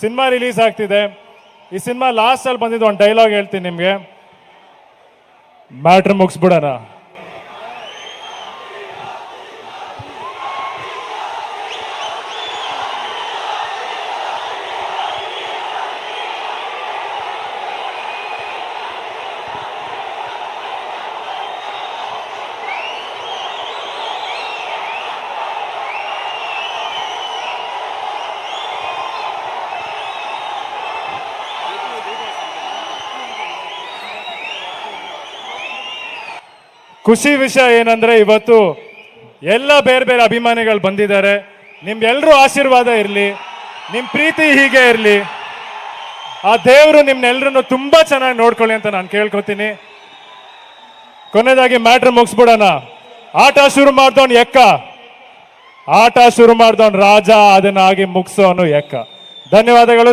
Cinema release ಆಗ್ತಿದೆ. ಈ cinema last ಅಲ್ಲಿ ಬಂದಿದ್ದು ಒಂದು ಡೈಲಾಗ್ ಹೇಳ್ತೀನಿ ನಿಮಗೆ. ಮ್ಯಾಟ್ರ್ ಮುಗಿಸ್ಬಿಡೋಣ. ಖುಷಿ ವಿಷಯ ಏನಂದ್ರೆ ಇವತ್ತು ಎಲ್ಲ ಬೇರೆ ಬೇರೆ ಅಭಿಮಾನಿಗಳು ಬಂದಿದ್ದಾರೆ. ನಿಮ್ಗೆಲ್ಲರೂ ಆಶೀರ್ವಾದ ಇರಲಿ. ನಿಮ್ಮ ಪ್ರೀತಿ ಹೀಗೆ ಇರಲಿ. ಆ ದೇವರು ನಿಮ್ನೆಲ್ಲರನ್ನು ತುಂಬಾ ಚೆನ್ನಾಗಿ ನೋಡ್ಕೊಳ್ಳಿ ಅಂತ ನಾನು ಕೇಳ್ಕೊತೀನಿ ಕೊನೆಯದಾಗಿ ಮ್ಯಾಟ್ರ್ ಮುಗಿಸ್ಬಿಡೋಣ. ಆಟ ಶುರು ಮಾಡ್ದವನು ಎಕ್ಕ? ಆಟ ಶುರು ಮಾಡ್ದವನು ರಾಜ, ಅದನ್ನಾಗಿ ಮುಗಿಸೋನು ಎಕ್ಕ. ಧನ್ಯವಾದಗಳು.